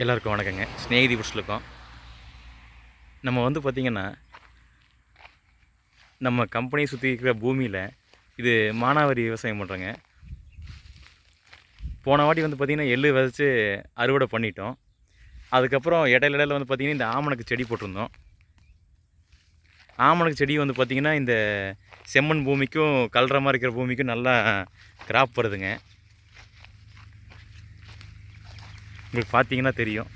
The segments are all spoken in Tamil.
எல்லாருக்கும் வணக்கங்க. ஸ்நேகிதி புஷ்லுக்கும் நம்ம வந்து பார்த்திங்கன்னா நம்ம கம்பெனியை சுற்றி இருக்கிற பூமியில் இது மானாவாரி விவசாயம் பண்ணுறோங்க போன வாட்டி வந்து பார்த்திங்கன்னா எள்ளு விதைச்சி அறுவடை பண்ணிட்டோம். அதுக்கப்புறம் இடையில இடையில வந்து பார்த்திங்கன்னா இந்த ஆமணக்கு செடி போட்டிருந்தோம். ஆமணக்கு செடி வந்து பார்த்திங்கன்னா இந்த செம்மண் பூமிக்கும் கல்ற மாதிரி இருக்கிற பூமிக்கும் நல்லா கிராப் வருதுங்க. உங்களுக்கு பார்த்தீங்கன்னா தெரியும்.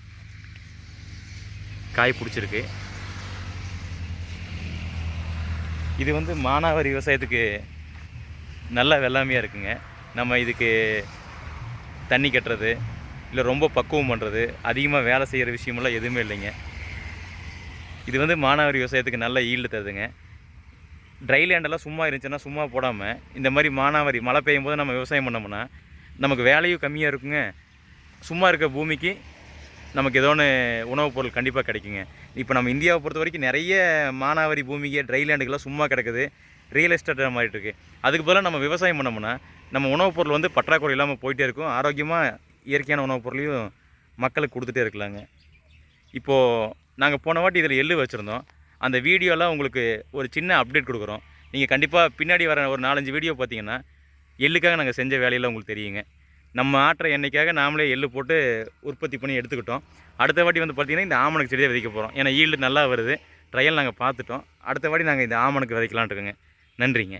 காய் பிடிச்சிருக்கு. இது வந்து மானாவாரி விவசாயத்துக்கு நல்ல வெள்ளாமையாக இருக்குங்க. நம்ம இதுக்கு தண்ணி கட்டுறது இல்லை ரொம்ப பக்குவம் பண்ணுறது அதிகமாக வேலை செய்கிற விஷயமெல்லாம் எதுவுமே இல்லைங்க. இது வந்து மானாவாரி விவசாயத்துக்கு நல்ல ஈல்டு தருதுங்க. ட்ரை லேண்டெல்லாம் சும்மா இருந்துச்சுன்னா சும்மா போடாமல் இந்த மாதிரி மானாவாரி மழை பெய்யும் போது நம்ம விவசாயம் பண்ணோம்னா நமக்கு வேலையும் கம்மியாக இருக்குங்க. சும்மா இருக்க பூமிக்கு நமக்கு ஏதோ ஒன்று உணவுப் பொருள் கண்டிப்பாக கிடைக்குங்க. இப்போ நம்ம இந்தியாவை பொறுத்த வரைக்கும் நிறைய மானாவாரி பூமிக்கு ட்ரை லேண்டுக்கெல்லாம் சும்மா கிடக்குது. ரியல் எஸ்டேட் மாறிட்டு இருக்கு. அதுக்கு பதிலாக நம்ம விவசாயம் பண்ணோம்னா நம்ம உணவுப் பொருள் வந்து பற்றாக்குறை இல்லாமல் போயிட்டே இருக்கும். ஆரோக்கியமாக இயற்கையான உணவுப் பொருளையும் மக்களுக்கு கொடுத்துட்டே இருக்கலாங்க. இப்போது நாங்கள் போன வாட்டி இதில் எள்ளு வச்சுருந்தோம். அந்த வீடியோலாம் உங்களுக்கு ஒரு சின்ன அப்டேட் கொடுக்குறோம். நீங்கள் கண்டிப்பாக பின்னாடி வர ஒரு நாலஞ்சு வீடியோ பார்த்தீங்கன்னா எள்ளுக்காக நாங்கள் செஞ்ச வேலையெல்லாம் உங்களுக்கு தெரியுங்க. நம்ம ஆட்டுற எண்ணெய்க்காக நாமளே எள்ளு போட்டு உற்பத்தி பண்ணி எடுத்துக்கிட்டோம். அடுத்த வாட்டி வந்து பார்த்திங்கன்னா இந்த ஆமணக்கு செடியை விதைக்க போகிறோம் ஏன்னா ஈல்டு நல்லா வருது. ட்ரையல் நாங்கள் பார்த்துட்டோம். அடுத்த வாட்டி நாங்கள் இந்த ஆமணக்கு விதைக்கலான்ட்டுருக்கோங்க நன்றிங்க.